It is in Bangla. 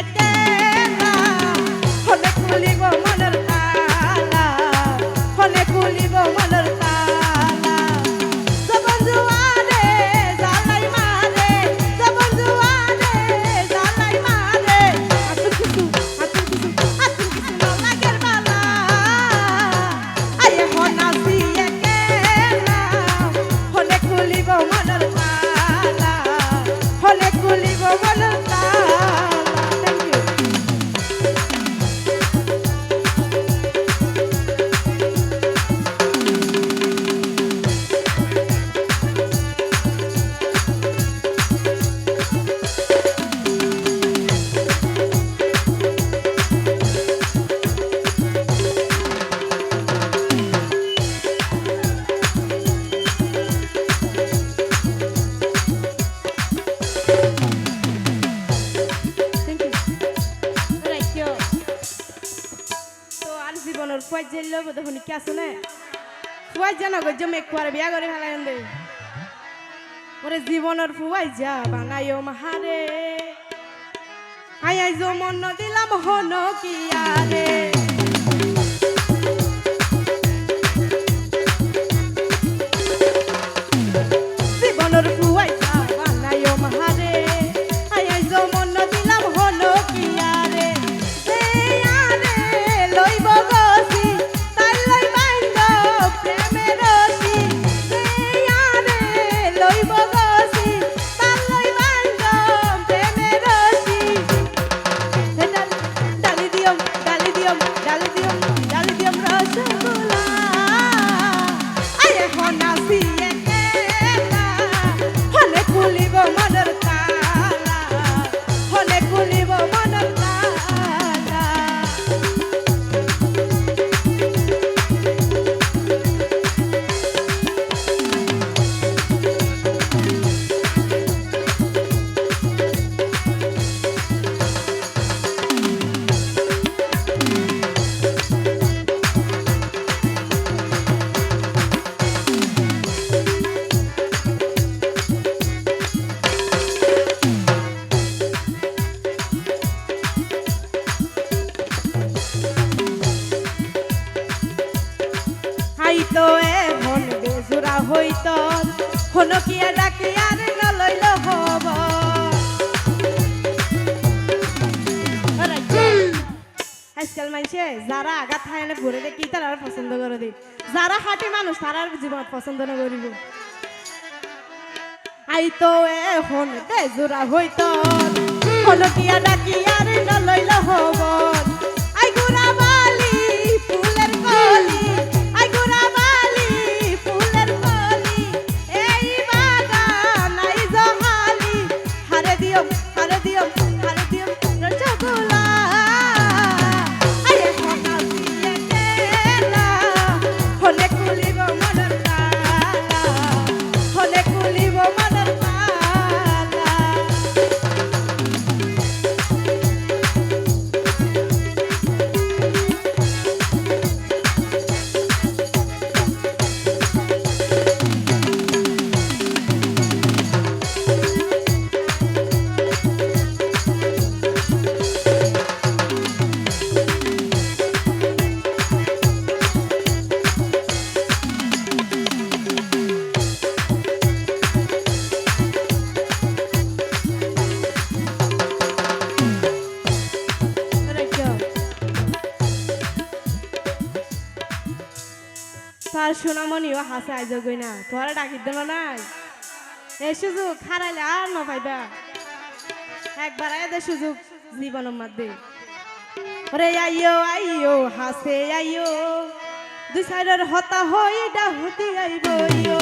கட்ட জীবনের কয় জেল শুনি কি আছে না? ফুয়াই জানা গো, জমে কুয়ারে বিয়া করে ফেলাই দে ওরে জীবনের ফুয়াই যা বানাইও মাহারে। আয় আই মন দিলাম হন কি আরে। বেজুরা হইত হন কিয়া ডাকে, আর ন লইল হব আজকাল মানুষে যারা আঘাত খায় না ঘুরে দেখি, তারা পছন্দ করে দেয় যারা হাঁটি মানুষ, তারা জীবন পছন্দ না করিব। আইতো এ হন বেজুরা হইত হন কিয়া ডাকি, আর দিও হারে দিও। তার সোনামণিও হাসে আইজ গই না তোরা ডাকি দিল নাই। এ সুযোগ হারাইলে আর ন পাইবা। একবার আয় দে সুযোগ জীবনের মধ্যে ওরে আইও আইও হাসে আইও দুই সাইডের হতা হই ডাহুতি আইব ইয়ো